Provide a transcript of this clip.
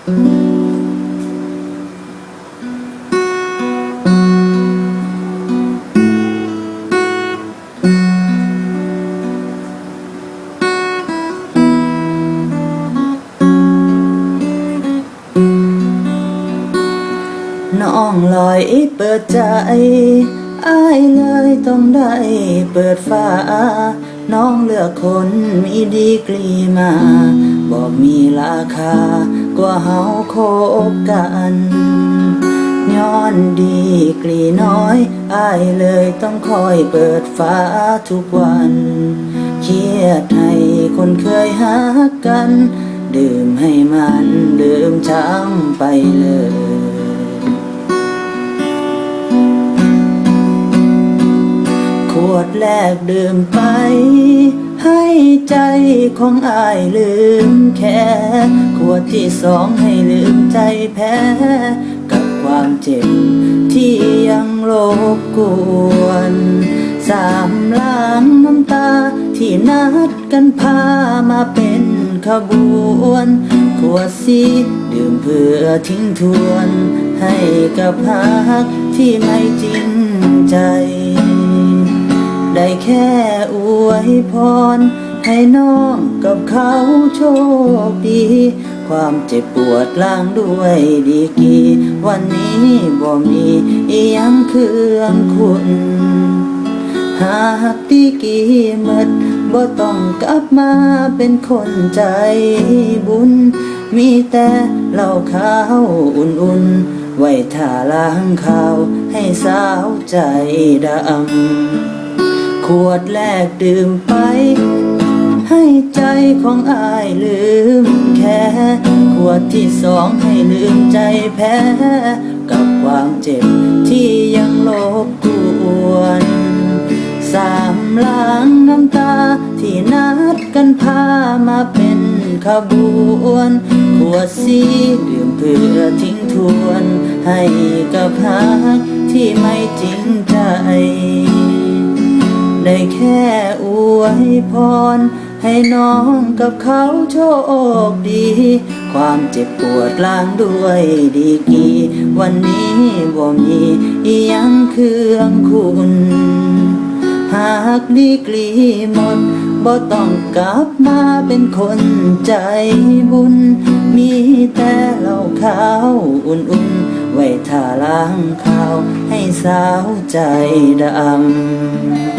น้องลอยเปิดใจอายเลยต้องได้เปิดฟ้า น้องเลือกคนมีดีกรีมา บอกมีราคากว่าเฮาคบกันย้อนดีกรีน้อยอายเลยต้องคอยเปิดฟ้าทุกวัน เครียดให้คนเคยหากัน ดื่มให้มันลืมช้ำไปเลย วดแรกดื่มไป ให้ใจของอายลืมแค่ขวดที่สองให้ลืมใจแพ้ กับความเจ็บที่ยังรบกวนสามล้างน้ำตาที่นัดกันพามาเป็นขบวนขวดสีดื่มเพื่อทิ้งทวน ให้กับฮักที่ไม่จริงใจ ได้แค่อวยพร ให้น้องกับเขาโชคดี ความเจ็บปวดล้างด้วยดีกี วันนี้บ่มีอียังเครื่องคุณหากดีกีหมดบ่ต้องกลับมาเป็นคนใจบุญ มีแต่เหล้าขาวอุ่นๆ ไว้ท่าล้างข้าวให้สาวใจดำ ขวดแรกดื่มไป ให้ใจของอายลืมแค่ขวดที่สองให้ลืมใจแพ้ กับความเจ็บที่ยังลบกวนสามล้างน้ำตาที่นัดกันพามาเป็นขบวนขวดสีดื่มเพื่อทิ้งทวน ให้กับฮักที่ไม่จริงใจ ได้แค่อวยพร ให้น้องกับเขาโชคดี ความเจ็บปวดล้างด้วยดีกี วันนี้บ่มียังเครื่องคุณ หากดีกรีหมดบ่ต้องกลับมาเป็นคนใจบุญ มีแต่เหล้าขาวอุ่นๆ ไว้ท่าล้างข้าวให้สาวใจดำ